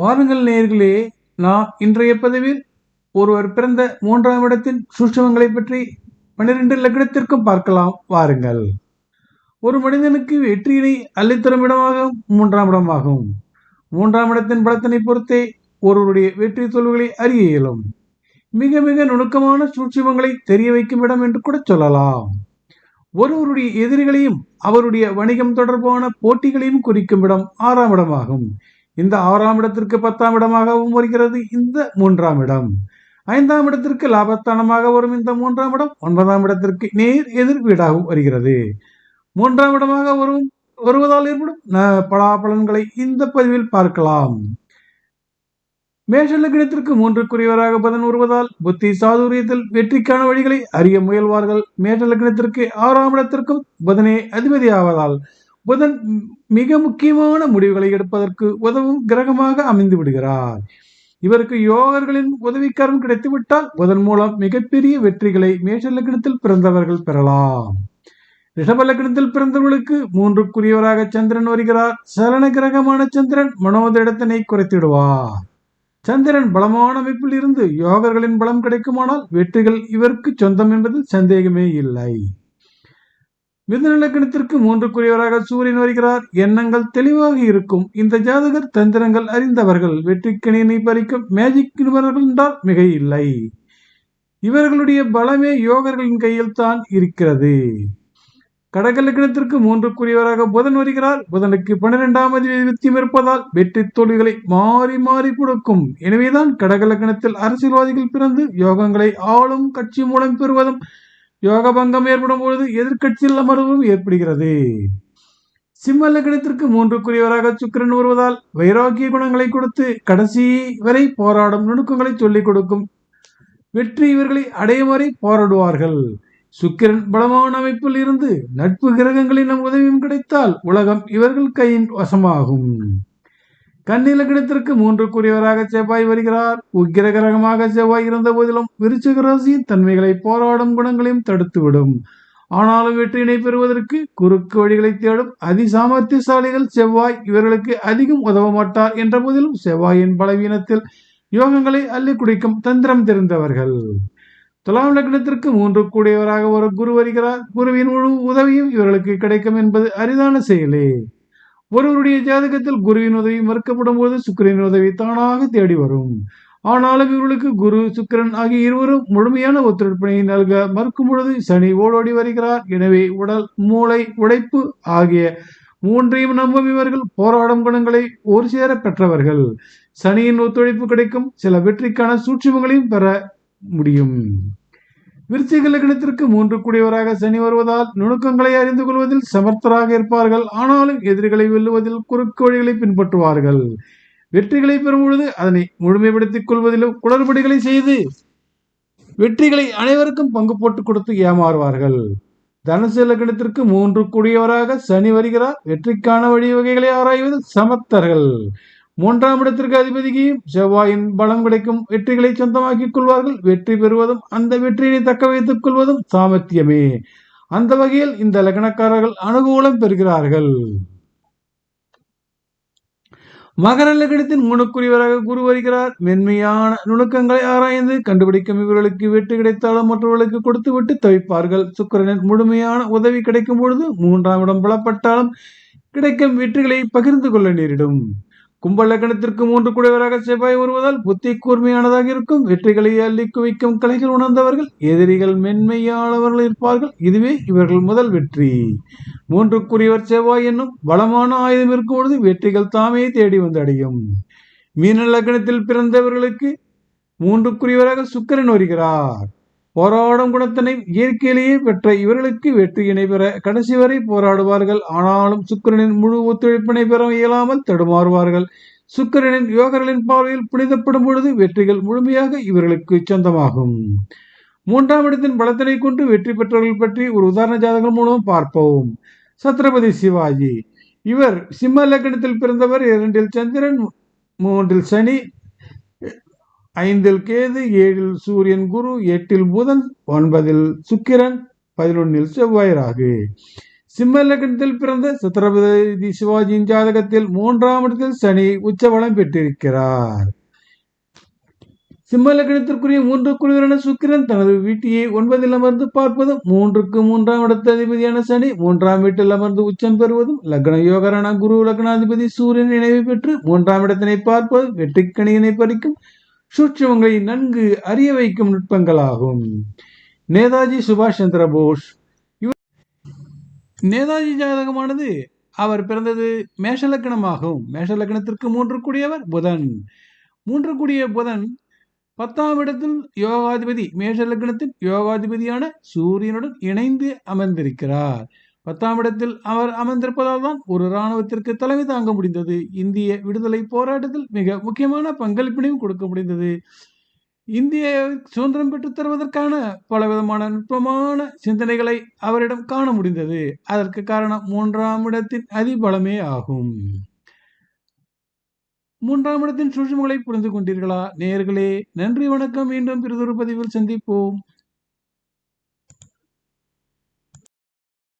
வாருங்கள் நேர்களே நான் இன்றைய பதிவில் ஒருவர் பிறந்த மூன்றாம் இடத்தின் சூஷ்மங்களை பற்றி பன்னிரண்டு லக்னத்திற்கும் பார்க்கலாம். வாருங்கள். ஒரு மனிதனுக்கு வெற்றியினை அள்ளித்தரும் இடமாக மூன்றாம் இடமாகும் மூன்றாம் இடத்தின் பலத்தினை பொறுத்தே ஒருவருடைய வெற்றி தோல்விகளை அறிய இயலும். மிக மிக நுணுக்கமான சூட்சிமங்களை தெரிய வைக்கும் இடம் என்று கூட சொல்லலாம். ஒருவருடைய எதிரிகளையும் அவருடைய வணிகம் தொடர்பான போட்டிகளையும் குறிக்கும் இடம் ஆறாம் இடமாகும். இந்த ஆறாம் இடத்திற்கு பத்தாம் இடமாகவும் வருகிறது இந்த மூன்றாம் இடம். ஐந்தாம் இடத்திற்கு லாபஸ்தானமாக வரும் இந்த மூன்றாம் இடம். ஒன்பதாம் இடத்திற்கு நேர் எதிர் வீடாகவும் வருகிறது. மூன்றாம் இடமாக வரும் வருவதால் ஏற்படும் பலாபலன்களை இந்த பதிவில் பார்க்கலாம். மேஷ லக்னத்திற்கு மூன்றுக்குரியவராக பதன் வருவதால் புத்தி சாதுரியத்தில் வெற்றிக்கான வழிகளை அறிய முயல்வார்கள். மேஷ லக்னத்திற்கு ஆறாம் இடத்திற்கும் பதனே அதிபதி ஆவதால் புதன் மிக முக்கியமான முடிவுகளை எடுப்பதற்கு உதவும் கிரகமாக அமைந்து விடுகிறார். இவருக்கு யோகர்களின் உதவிக்காரம் கிடைத்துவிட்டால் புதன் மூலம் மிகப்பெரிய வெற்றிகளை மேஷ லக்னத்தில் பிறந்தவர்கள் பெறலாம். ரிஷப லக்னத்தில் பிறந்தவர்களுக்கு மூன்றுக்குரியவராக சந்திரன் வருகிறார். சலன கிரகமான சந்திரன் மனோதிடத்தினை குறைத்திடுவார். சந்திரன் பலமான அமைப்பில் இருந்து யோகர்களின் பலம் கிடைக்குமானால் வெற்றிகள் இவருக்கு சொந்தம் என்பதில் சந்தேகமே இல்லை. மிதுன லக்னத்திற்கு மூன்றுக்குரியவராக சூரியன் வருகிறார். எண்ணங்கள் தெளிவாக இருக்கும். இந்த ஜாதகர் தந்திரங்கள் அறிந்தவர்கள். வெற்றிக்கணினை பறிக்கும் மேஜிக் நிபுணர்கள் என்றால் மிக இல்லை இவர்களுடைய பலமே யோகர்களின் கையில் தான் இருக்கிறது. கடக லக்னத்திற்கு மூன்றுக்குரியவராக புதன் வருகிறார். புதனுக்கு பன்னிரெண்டாம் அதிபத்தியம் இருப்பதால் வெற்றி தோல்விகளை மாறி மாறி கொடுக்கும். எனவேதான் கடக லக்னத்தில் அரசியல்வாதிகள் பிறந்து யோகங்களை ஆளும் கட்சி மூலம் பெறுவதும் யோக பங்கம் ஏற்படும் பொழுது எதிர்கட்சியில் அமர்வும் ஏற்படுகிறது. சிம்ம லக்னத்திற்கு மூன்றுக்குரியவராக சுக்கிரன் வருவதால் வைராக்கிய குணங்களை கொடுத்து கடைசி வரை போராடும் நுணுக்கங்களை சொல்லிக் கொடுக்கும் வெற்றி இவர்களை அடையும் வரை போராடுவார்கள். சுக்கிரன் பலமான அமைப்பில் இருந்து நட்பு கிரகங்களின் உதவியும் கிடைத்தால் உலகம் இவர்கள் கையின் வசமாகும். கண்ணில லக்னத்திற்கு மூன்றுக்குரியவராக செவ்வாய் வருகிறார். உக்கிர கிரகமாக செவ்வாய் இருந்த போதிலும் விருச்சிக ராசியின் தன்மைகளை போராடும் குணங்களையும் தடுத்துவிடும். ஆனாலும் வெற்றியினை பெறுவதற்கு குறுக்கு வழிகளை தேடும் அதிசாமர்த்தியசாலிகள் செவ்வாய் இவர்களுக்கு அதிகம் உதவ மாட்டார் என்ற போதிலும் செவ்வாயின் பலவீனத்தில் யோகங்களை அள்ளி குடிக்கும் தந்திரம் தெரிந்தவர்கள். துலாம் லக்னத்திற்கு மூன்று கூடியவராக ஒரு குரு வருகிறார். குருவின் முழு உதவியும் இவர்களுக்கு கிடைக்கும் என்பது அரிதான செயலே. ஒருவருடைய ஜாதகத்தில் குருவின் உதவி மறுக்கப்படும் போது சுக்கரின் உதவி தானாக தேடி வரும். ஆனாலும் இவர்களுக்கு குரு சுக்கிரன் ஆகிய இருவரும் முழுமையான ஒத்துழைப்பினை நல்க மறுக்கும் பொழுது சனி ஓடோடி வருகிறார். எனவே உடல் மூளை உழைப்பு ஆகிய மூன்றையும் நம்பும் இவர்கள் போராடும் குணங்களை ஒரு சேர பெற்றவர்கள். சனியின் ஒத்துழைப்பு கிடைக்கும். சில வெற்றிக்கான சூட்சுமங்களையும் பெற முடியும். விருச்சிக லக்னத்திற்கு மூன்று கூடியவராக சனி வருவதால் நுணுக்கங்களை அறிந்து கொள்வதில் சமர்த்தராக இருப்பார்கள். ஆனாலும் எதிரிகளை வெல்லுவதில் குறுக்கு வழிகளை பின்பற்றுவார்கள். வெற்றிகளை பெறும் பொழுது அதனை முழுமைப்படுத்திக் கொள்வதிலும் குளறுபடிகளை செய்து வெற்றிகளை அனைவருக்கும் பங்கு போட்டு கொடுத்து ஏமாறுவார்கள். தனுசு லக்னத்திற்கு மூன்று கூடியவராக சனி வருகிறார். வெற்றிக்கான வழிவகைகளை ஆராய்வதில் சமர்த்தர்கள். மூன்றாம் இடத்திற்கு அதிபதிக்கு செவ்வாயின் பலம் கிடைக்கும் வெற்றிகளை சொந்தமாக்கிக் கொள்வார்கள். வெற்றி பெறுவதும் அந்த வெற்றியை தக்க வைத்துக் கொள்வதும் சாமர்த்தியமே. அந்த வகையில் இந்த லக்னக்காரர்கள் அனுகூலம் பெறுகிறார்கள். மகர லக்னத்தின் குணக்குரியவராக குரு வருகிறார். மென்மையான நுணுக்கங்களை ஆராய்ந்து கண்டுபிடிக்கும் இவர்களுக்கு வெற்றி கிடைத்தாலும் மற்றவர்களுக்கு கொடுத்து விட்டு தவிப்பார்கள். சுக்கிரனின் முழுமையான உதவி கிடைக்கும் பொழுது மூன்றாம் இடம் புலப்பட்டாலும் கிடைக்கும் வெற்றிகளை பகிர்ந்து கொள்ள நேரிடும். கும்ப லக்னத்திற்கு மூன்று குடைவராக செவ்வாய் வருவதால் புத்தி கூர்மையானதாக இருக்கும். வெற்றிகளை அள்ளி குவிக்கும் கலைகள் உணர்ந்தவர்கள் எதிரிகள் மென்மையானவர்கள் இருப்பார்கள். இதுவே இவர்கள் முதல் வெற்றி. மூன்றுக்குரியவர் செவ்வாய் என்னும் பலமான ஆயுதம் இருக்கும் பொழுது வெற்றிகள் தாமே தேடி வந்து அடையும். மீன லக்னத்தில் பிறந்தவர்களுக்கு மூன்றுக்குரியவராக சுக்கரன் வருகிறார். போராடும் குணத்தினை இயற்கையிலேயே பெற்ற இவர்களுக்கு வெற்றியினை பெற கடைசி வரை போராடுவார்கள். ஆனாலும் சுக்கிரனின் முழு ஒத்துழைப்பினை பெற இயலாமல் தடுமாறுவார்கள். சுக்கிரனின் யோகர்களின் பார்வையில் புனிதப்படும் பொழுது வெற்றிகள் முழுமையாக இவர்களுக்கு சொந்தமாகும். மூன்றாம் இடத்தின் பலத்தினை கொண்டு வெற்றி பெற்றவர்கள் பற்றி ஒரு உதாரண ஜாதகம் மூலம் பார்ப்போம். சத்ரபதி சிவாஜி. இவர் சிம்ம லக்னத்தில் பிறந்தவர் இரண்டில் சந்திரன் மூன்றில் சனி ஐந்தில் கேது ஏழில் சூரியன் குரு எட்டில் புதன் ஒன்பதில் சுக்கிரன் பதினொன்னில் செவ்வாய் ராகு. சிம்ம லக்னத்தில் பிறந்த சத்ரபதி சிவாஜியின் ஜாதகத்தில் மூன்றாம் இடத்தில் சனி உச்சவளம் பெற்றிருக்கிறார். சிம்ம லக்னத்திற்குரிய மூன்று குழுவிலான சுக்கிரன் தனது வீட்டியை ஒன்பதில் அமர்ந்து பார்ப்பதும் மூன்றுக்கு மூன்றாம் இடத்த அதிபதியான சனி மூன்றாம் வீட்டில் அமர்ந்து உச்சம் பெறுவதும் லக்ன யோகரான குரு லக்னாதிபதி சூரியன் நினைவு பெற்று மூன்றாம் இடத்தினை பார்ப்பதும் வெற்றிக்கணியினை பறிக்கும் சூட்சமங்களை நன்கு அறிய வைக்கும் நுட்பங்களாகும். நேதாஜி சுபாஷ் சந்திர போஸ் நேதாஜி ஜாதகமானது அவர் பிறந்தது மேஷ மேஷலக்கணத்திற்கு மூன்று கூடியவர் புதன். மூன்று கூடிய புதன் பத்தாம் இடத்தில் யோகாதிபதி மேஷலக்கணத்தின் யோகாதிபதியான சூரியனுடன் இணைந்து அமர்ந்திருக்கிறார். பத்தாம் இடத்தில் அவர் அமர்ந்திருப்பதால் தான் ஒரு இராணுவத்திற்கு தலைமை தாங்க முடிந்தது. இந்திய விடுதலை போராட்டத்தில் மிக முக்கியமான பங்களிப்பினையும் கொடுக்க முடிந்தது. இந்திய சுதந்திரம் பெற்றுத் தருவதற்கான பலவிதமான நுட்பமான சிந்தனைகளை அவரிடம் காண முடிந்தது. அதற்கு காரணம் மூன்றாம் இடத்தின் அதிபலமே ஆகும். மூன்றாம் இடத்தின் சூழ்ச்சிகளை புரிந்து கொண்டீர்களா? நேர்களே நன்றி வணக்கம். மீண்டும் பிறிதொரு பதிவில் சந்திப்போம்.